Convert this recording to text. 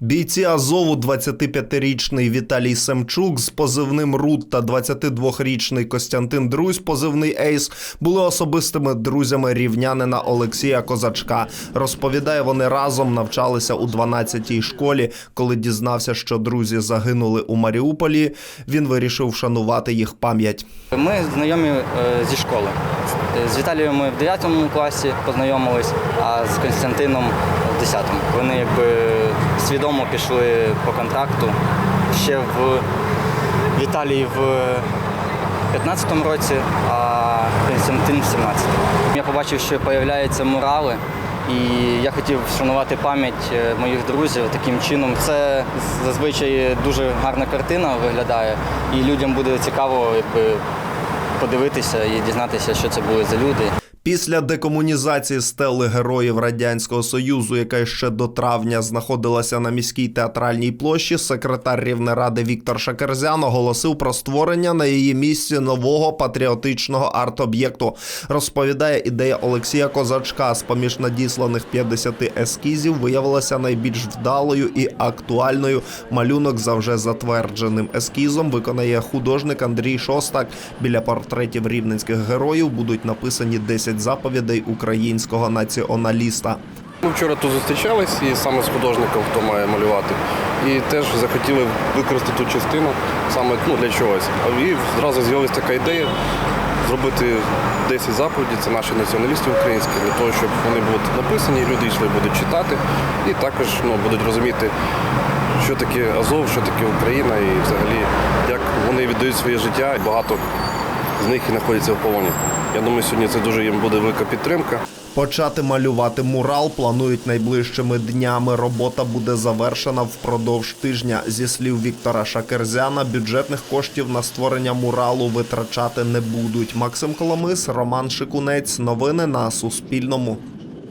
Бійці Азову 25-річний Віталій Семчук з позивним Рут та 22-річний Костянтин Друзь, позивний Ейс, були особистими друзями рівнянина Олексія Козачка. Розповідає, вони разом навчалися у 12-й школі. Коли дізнався, що друзі загинули у Маріуполі, він вирішив вшанувати їх пам'ять. Ми знайомі е, зі школи. З Віталієм ми в 9 класі познайомились, а з Константином в 10. Вони якби свідомо пішли по контракту ще в Віталій в 15 році, а Константин в 17. Я побачив, що з'являються мурали. І я хотів вшанувати пам'ять е, моїх друзів таким чином. Це зазвичай дуже гарна картина виглядає, і людям буде цікаво якби, подивитися і дізнатися, що це були за люди. Після декомунізації стели героїв радянського союзу, яка ще до травня знаходилася на міській театральній площі, секретар Рівнеради Віктор Шакерзян оголосив про створення на її місці нового патріотичного арт-об'єкту. Розповідає ідея Олексія Козачка з поміж надісланих 50 ескізів виявилася найбільш вдалою і актуальною. Малюнок за вже затвердженим ескізом виконає художник Андрій Шостак. Біля портретів рівненських героїв будуть написані 10 заповідей українського націоналіста. Ми вчора тут зустрічались і саме з художником, хто має малювати. І теж захотіли використати ту частину саме ну, для чогось. І зразу з'явилася така ідея зробити 10 заповідей, це наші націоналісти українські, для того, щоб вони будуть написані, люди йшли будуть читати і також ну, будуть розуміти, що таке Азов, що таке Україна і взагалі як вони віддають своє життя. Багато з них і знаходяться в полоні. Я думаю, сьогодні це дуже їм буде велика підтримка. Почати малювати мурал планують найближчими днями. Робота буде завершена впродовж тижня. Зі слів Віктора Шакерзяна, бюджетних коштів на створення муралу витрачати не будуть. Максим Коломис, Роман Шикунець. Новини на Суспільному.